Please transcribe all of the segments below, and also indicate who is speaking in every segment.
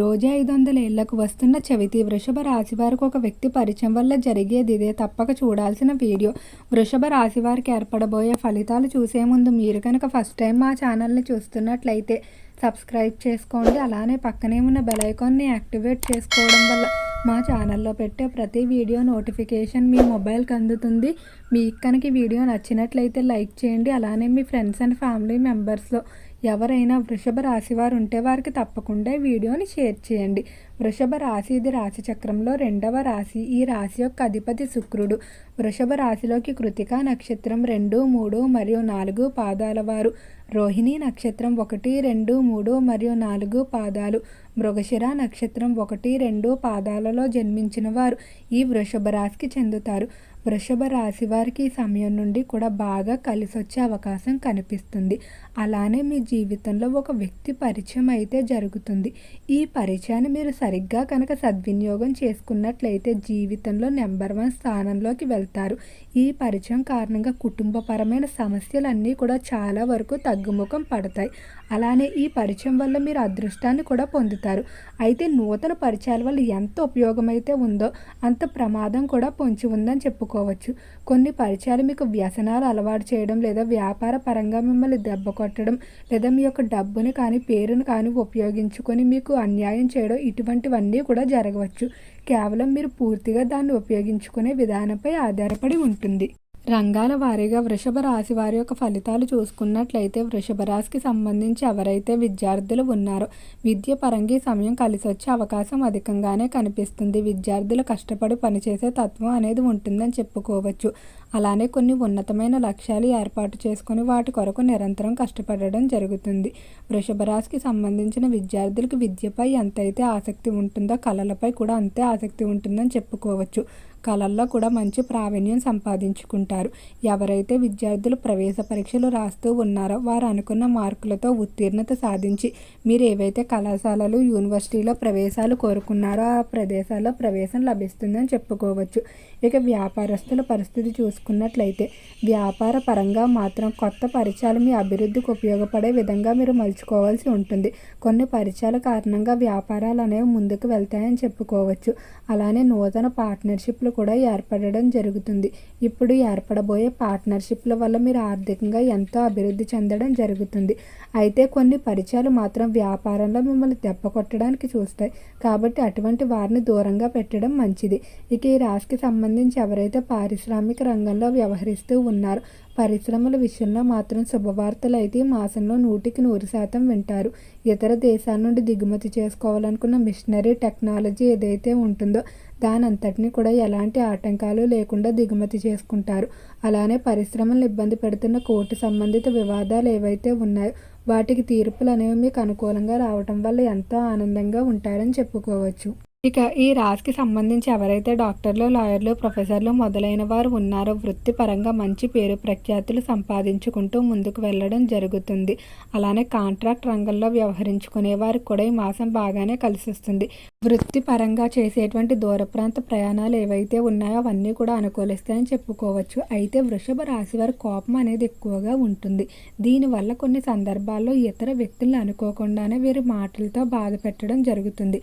Speaker 1: రోజే ఐదు వందల ఏళ్ళకు వస్తున్న చవితి వృషభ రాశి వారికి ఒక వ్యక్తి పరిచయం వల్ల జరిగేది ఇదే. తప్పక చూడాల్సిన వీడియో. వృషభ రాశి వారికి ఏర్పడబోయే ఫలితాలు చూసే ముందు మీరు కనుక ఫస్ట్ టైం మా ఛానల్ని చూస్తున్నట్లయితే సబ్స్క్రైబ్ చేసుకోండి. అలానే పక్కనే ఉన్న బెల్ ఐకాన్ని యాక్టివేట్ చేసుకోవడం వల్ల మా ఛానల్లో పెట్టే ప్రతి వీడియో నోటిఫికేషన్ మీ మొబైల్కి అందుతుంది. మీకు కనుక వీడియో నచ్చినట్లయితే లైక్ చేయండి. అలానే మీ ఫ్రెండ్స్ అండ్ ఫ్యామిలీ మెంబర్స్లో ఎవరైనా వృషభ రాశి వారు ఉంటే వారికి తప్పకుండా వీడియోని షేర్ చేయండి. వృషభ రాశి ఇది రాశి చక్రంలో రెండవ రాశి. ఈ రాశి యొక్క అధిపతి శుక్రుడు. వృషభ రాశిలోకి కృతిక నక్షత్రం రెండు మూడు మరియు నాలుగు పాదాల వారు. రోహిణి నక్షత్రం ఒకటి రెండు మూడు మరియు నాలుగు పాదాలు. మృగశిర నక్షత్రం ఒకటి రెండు పాదాలలో జన్మించిన వారు ఈ వృషభ రాశికి చెందుతారు. వృషభ రాశి వారికి ఈ సమయం నుండి కూడా బాగా కలిసి వచ్చే అవకాశం కనిపిస్తుంది. అలానే మీ జీవితంలో ఒక వ్యక్తి పరిచయం అయితే జరుగుతుంది. ఈ పరిచయాన్ని మీరు సరిగ్గా కనుక సద్వినియోగం చేసుకున్నట్లయితే జీవితంలో నెంబర్ వన్ స్థానంలోకి వెళ్తారు. ఈ పరిచయం కారణంగా కుటుంబపరమైన సమస్యలన్నీ కూడా చాలా వరకు తగ్గుముఖం పడతాయి. అలానే ఈ పరిచయం వల్ల మీరు అదృష్టాన్ని కూడా పొందుతారు. అయితే నూతన పరిచయాల వల్ల ఎంత ఉపయోగమైతే ఉందో అంత ప్రమాదం కూడా పొంచి ఉందని చెప్పుకో చెప్పుకోవచ్చు కొన్ని పరిచయాలు మీకు వ్యసనాలు అలవాటు చేయడం లేదా వ్యాపార పరంగా మిమ్మల్ని దెబ్బ కొట్టడం లేదా మీ యొక్క డబ్బుని కానీ పేరును కానీ ఉపయోగించుకొని మీకు అన్యాయం చేయడం ఇటువంటివన్నీ కూడా జరగవచ్చు. కేవలం మీరు పూర్తిగా దాన్ని ఉపయోగించుకునే విధానంపై ఆధారపడి ఉంటుంది. రంగాల వారీగా వృషభ రాశి వారి యొక్క ఫలితాలు చూసుకున్నట్లయితే వృషభ రాశికి సంబంధించి ఎవరైతే విద్యార్థులు ఉన్నారో విద్య పరంగా సమయం కలిసి వచ్చే అవకాశం అధికంగానే కనిపిస్తుంది. విద్యార్థులు కష్టపడి పనిచేసే తత్వం అనేది ఉంటుందని చెప్పుకోవచ్చు. అలానే కొన్ని ఉన్నతమైన లక్ష్యాలు ఏర్పాటు చేసుకుని వాటి కొరకు నిరంతరం కష్టపడడం జరుగుతుంది. వృషభరాశికి సంబంధించిన విద్యార్థులకు విద్యపై ఎంతైతే ఆసక్తి ఉంటుందో కళలపై కూడా అంతే ఆసక్తి ఉంటుందని చెప్పుకోవచ్చు. కళల్లో కూడా మంచి ప్రావీణ్యం సంపాదించుకుంటారు. ఎవరైతే విద్యార్థులు ప్రవేశ పరీక్షలు రాస్తూ ఉన్నారో వారు అనుకున్న మార్కులతో ఉత్తీర్ణత సాధించి మీరు ఏవైతే కళాశాలలు యూనివర్సిటీలో ప్రవేశాలు కోరుకున్నారో ఆ ప్రదేశాల్లో ప్రవేశం లభిస్తుందని చెప్పుకోవచ్చు. ఇక వ్యాపారస్తుల పరిస్థితి చూసుకున్నట్లయితే వ్యాపార పరంగా మాత్రం కొత్త పరిచయాలు మీ అభివృద్ధికి ఉపయోగపడే విధంగా మీరు మలుచుకోవాల్సి ఉంటుంది. కొన్ని పరిచయాల కారణంగా వ్యాపారాలు అనేవి ముందుకు వెళ్తాయని చెప్పుకోవచ్చు. అలానే నూతన పార్ట్నర్షిప్లు కూడా ఏర్పడడం జరుగుతుంది. ఇప్పుడు ఏర్పడబోయే పార్ట్నర్షిప్ల వల్ల మీరు ఆర్థికంగా ఎంతో అభివృద్ధి చెందడం జరుగుతుంది. అయితే కొన్ని పరిచయాలు మాత్రం వ్యాపారంలో మిమ్మల్ని దెబ్బ కొట్టడానికి చూస్తాయి. కాబట్టి అటువంటి వారిని దూరంగా పెట్టడం మంచిది. ఇక ఈ రాశికి సంబంధించి ఎవరైతే పారిశ్రామిక రంగం రంగంలో వ్యవహరిస్తూ ఉన్నారు. పరిశ్రమల విషయంలో మాత్రం శుభవార్తలు అయితే మాసంలో నూటికి నూరు శాతం వింటారు. ఇతర దేశాల నుండి దిగుమతి చేసుకోవాలనుకున్న మిషనరీ టెక్నాలజీ ఏదైతే ఉంటుందో దాని అంతటిని కూడా ఎలాంటి ఆటంకాలు లేకుండా దిగుమతి చేసుకుంటారు. అలానే పరిశ్రమలు ఇబ్బంది పెడుతున్న కోర్టు సంబంధిత వివాదాలు ఏవైతే ఉన్నాయో వాటికి తీర్పులు అనేవి మీకు అనుకూలంగా రావటం వల్ల ఎంతో ఆనందంగా ఉంటారని చెప్పుకోవచ్చు. ఇక ఈ రాశికి సంబంధించి ఎవరైతే డాక్టర్లు లాయర్లు ప్రొఫెసర్లు మొదలైన వారు ఉన్నారో వృత్తిపరంగా మంచి పేరు ప్రఖ్యాతులు సంపాదించుకుంటూ ముందుకు వెళ్ళడం జరుగుతుంది. అలానే కాంట్రాక్ట్ రంగంలో వ్యవహరించుకునే వారికి కూడా ఈ మాసం బాగానే కలిసిస్తుంది. వృత్తిపరంగా చేసేటువంటి దూర ప్రాంత ప్రయాణాలు ఏవైతే ఉన్నాయో అవన్నీ కూడా అనుకూలిస్తాయని చెప్పుకోవచ్చు. అయితే వృషభ రాశి వారి కోపం అనేది ఎక్కువగా ఉంటుంది. దీనివల్ల కొన్ని సందర్భాల్లో ఇతర వ్యక్తులను అనుకోకుండానే వీరి మాటలతో బాధ పెట్టడం జరుగుతుంది.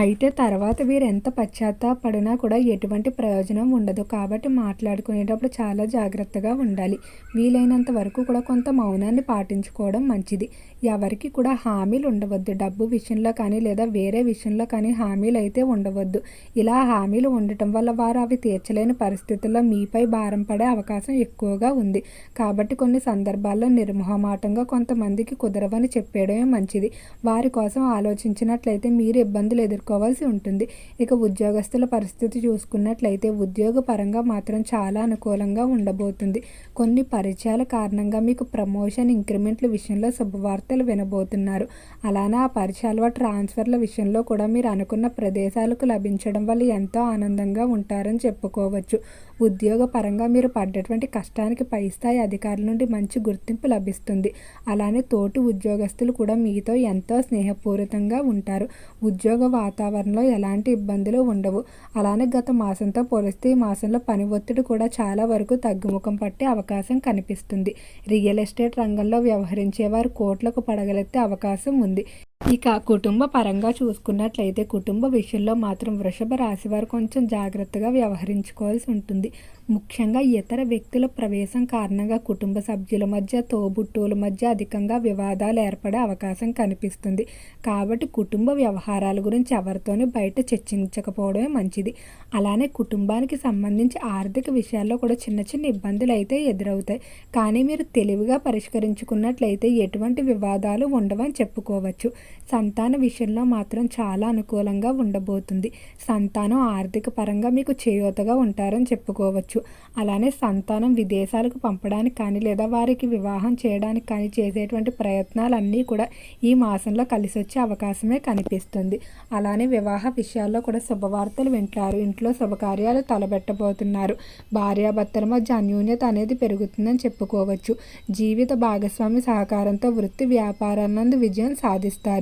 Speaker 1: అయితే తర్వాత వీరు ఎంత పశ్చాత్తాపడినా కూడా ఎటువంటి ప్రయోజనం ఉండదు. కాబట్టి మాట్లాడుకునేటప్పుడు చాలా జాగ్రత్తగా ఉండాలి. వీలైనంత వరకు కూడా కొంత మౌనాన్ని పాటించుకోవడం మంచిది. ఎవరికి కూడా హామీలు ఉండవద్దు. డబ్బు విషయంలో కానీ లేదా వేరే విషయంలో కానీ హామీలు అయితే ఉండవద్దు. ఇలా హామీలు ఉండటం వల్ల వారు అవి తీర్చలేని పరిస్థితుల్లో మీపై భారం పడే అవకాశం ఎక్కువగా ఉంది. కాబట్టి కొన్ని సందర్భాల్లో నిర్మోహమాటంగా కొంతమందికి కుదరవని చెప్పేయడమే మంచిది. వారి కోసం ఆలోచించినట్లయితే మీరు ఇబ్బందులు ఎదుర్కోవాల్సి ఉంటుంది. ఇక ఉద్యోగస్తుల పరిస్థితి చూసుకున్నట్లయితే ఉద్యోగ పరంగా మాత్రం చాలా అనుకూలంగా ఉండబోతుంది. కొన్ని పరిచయాల కారణంగా మీకు ప్రమోషన్ ఇంక్రిమెంట్ల విషయంలో శుభవార్తలు వినబోతున్నారు. అలానే ఆ పరిచయాల ట్రాన్స్ఫర్ల విషయంలో కూడా మీరు అనుకున్న ప్రదేశాలకు లభించడం వల్ల ఎంతో ఆనందంగా ఉంటారని చెప్పుకోవచ్చు. ఉద్యోగపరంగా మీరు పడ్డటువంటి కష్టానికి పై స్థాయి అధికారుల నుండి మంచి గుర్తింపు లభిస్తుంది. అలానే తోటి ఉద్యోగస్తులు కూడా మీతో ఎంతో స్నేహపూరితంగా ఉంటారు. ఉద్యోగ వాతావరణంలో ఎలాంటి ఇబ్బందులు ఉండవు. అలానే గత మాసంతో పోలిస్తే ఈ మాసంలో పని ఒత్తిడి కూడా చాలా వరకు తగ్గుముఖం పట్టే అవకాశం కనిపిస్తుంది. రియల్ ఎస్టేట్ రంగంలో వ్యవహరించే వారు కోట్లకు పడగలెత్తే అవకాశం ఉంది. ఇక కుటుంబ పరంగా చూసుకున్నట్లయితే కుటుంబ విషయంలో మాత్రం వృషభ రాశి వారు కొంచెం జాగ్రత్తగా వ్యవహరించుకోవాల్సి ఉంటుంది. ముఖ్యంగా ఇతర వ్యక్తుల ప్రవేశం కారణంగా కుటుంబ సభ్యుల మధ్య తోబుట్టువుల మధ్య అధికంగా వివాదాలు ఏర్పడే అవకాశం కనిపిస్తుంది. కాబట్టి కుటుంబ వ్యవహారాల గురించి ఎవరితోనూ బయట చర్చించకపోవడమే మంచిది. అలానే కుటుంబానికి సంబంధించి ఆర్థిక విషయాల్లో కూడా చిన్న చిన్న ఇబ్బందులు అయితే ఎదురవుతాయి. కానీ మీరు తెలివిగా పరిష్కరించుకున్నట్లయితే ఎటువంటి వివాదాలు ఉండవని చెప్పుకోవచ్చు. సంతాన విషయంలో మాత్రం చాలా అనుకూలంగా ఉండబోతుంది. సంతానం ఆర్థిక పరంగా మీకు చేయూతగా ఉంటారని చెప్పుకోవచ్చు. అలానే సంతానం విదేశాలకు పంపడానికి కానీ లేదా వారికి వివాహం చేయడానికి కానీ చేసేటువంటి ప్రయత్నాలన్నీ కూడా ఈ మాసంలో కలిసి వచ్చే అవకాశమే కనిపిస్తుంది. అలానే వివాహ విషయాల్లో కూడా శుభవార్తలు వింటారు. ఇంట్లో శుభకార్యాలు తలబెట్టబోతున్నారు భార్యాభర్తల మధ్య అన్యోన్యత అనేది పెరుగుతుందని చెప్పుకోవచ్చు. జీవిత భాగస్వామి సహకారంతో వృత్తి వ్యాపారాలందు విజయం సాధిస్తారు.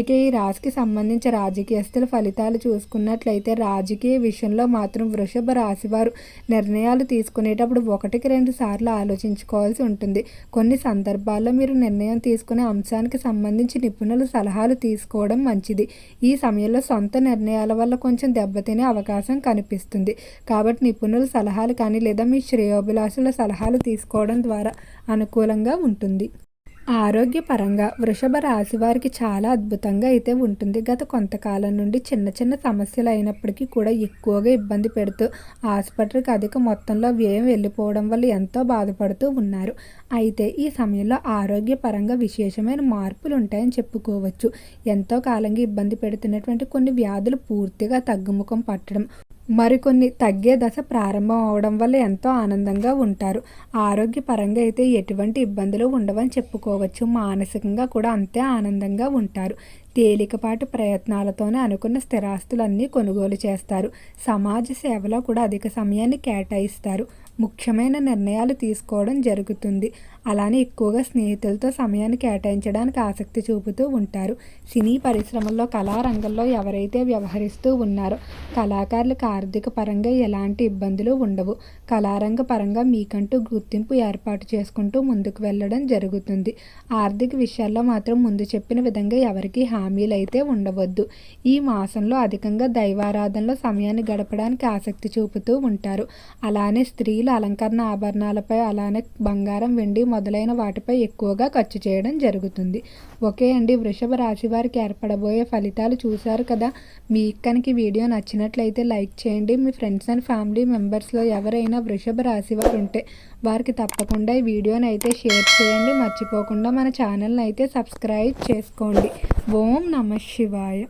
Speaker 1: ఇక ఈ రాశికి సంబంధించి రాజకీయస్తుల ఫలితాలు చూసుకున్నట్లయితే రాజకీయ విషయంలో మాత్రం వృషభ రాశి వారు నిర్ణయాలు తీసుకునేటప్పుడు ఒకటికి రెండు సార్లు ఆలోచించుకోవాల్సి ఉంటుంది. కొన్ని సందర్భాల్లో మీరు నిర్ణయం తీసుకునే అంశానికి సంబంధించి నిపుణుల సలహాలు తీసుకోవడం మంచిది. ఈ సమయంలో సొంత నిర్ణయాల వల్ల కొంచెం దెబ్బతినే అవకాశం కనిపిస్తుంది. కాబట్టి నిపుణుల సలహాలు కానీ లేదా మీ శ్రేయోభిలాషుల సలహాలు తీసుకోవడం ద్వారా అనుకూలంగా ఉంటుంది. ఆరోగ్యపరంగా వృషభ రాశి వారికి చాలా అద్భుతంగా అయితే ఉంటుంది. గత కొంతకాలం నుండి చిన్న చిన్న సమస్యలు అయినప్పటికీ కూడా ఎక్కువగా ఇబ్బంది పెడుతూ ఆసుపత్రికి అధిక మొత్తంలో వ్యయం వెళ్ళిపోవడం వల్ల ఎంతో బాధపడుతూ ఉన్నారు. అయితే ఈ సమయంలో ఆరోగ్యపరంగా విశేషమైన మార్పులు ఉంటాయని చెప్పుకోవచ్చు. ఎంతో కాలంగా ఇబ్బంది పెడుతున్నటువంటి కొన్ని వ్యాధులు పూర్తిగా తగ్గుముఖం పట్టడం మరికొన్ని తగ్గే దశ ప్రారంభం అవడం వల్ల ఎంతో ఆనందంగా ఉంటారు. ఆరోగ్యపరంగా అయితే ఎటువంటి ఇబ్బందులు ఉండవని చెప్పుకోవచ్చు. మానసికంగా కూడా అంతే ఆనందంగా ఉంటారు. తేలికపాటి ప్రయత్నాలతోనే అనుకున్న స్థిరాస్తులన్నీ కొనుగోలు చేస్తారు. సమాజ సేవలో కూడా అధిక సమయాన్ని కేటాయిస్తారు. ముఖ్యమైన నిర్ణయాలు తీసుకోవడం జరుగుతుంది. అలానే ఎక్కువగా స్నేహితులతో సమయాన్ని కేటాయించడానికి ఆసక్తి చూపుతూ ఉంటారు. సినీ పరిశ్రమల్లో కళారంగంలో ఎవరైతే వ్యవహరిస్తూ ఉన్నారో కళాకారులకు ఆర్థిక పరంగా ఎలాంటి ఇబ్బందులు ఉండవు. కళారంగ పరంగా మీకంటూ గుర్తింపు ఏర్పాటు చేసుకుంటూ ముందుకు వెళ్ళడం జరుగుతుంది. ఆర్థిక విషయాల్లో మాత్రం ముందు చెప్పిన విధంగా ఎవరికీ హాని హామీలైతే ఉండవద్దు. ఈ మాసంలో అధికంగా దైవారాధనలో సమయాన్ని గడపడానికి ఆసక్తి చూపుతూ ఉంటారు. అలానే స్త్రీలు అలంకరణ ఆభరణాలపై అలానే బంగారం వెండి మొదలైన వాటిపై ఎక్కువగా ఖర్చు చేయడం జరుగుతుంది. ఓకే అండి వృషభ రాశి వారికి ఏర్పడబోయే ఫలితాలు చూశారు కదా? మీ కనుక వీడియో నచ్చినట్లయితే లైక్ చేయండి. మీ ఫ్రెండ్స్ అండ్ ఫ్యామిలీ మెంబర్స్లో ఎవరైనా వృషభ రాశి వారు ఉంటే వారికి తప్పకుండా ఈ వీడియోని అయితే షేర్ చేయండి. మర్చిపోకుండా మన ఛానల్ని అయితే సబ్స్క్రైబ్ చేసుకోండి. ఓం నమ శివాయ.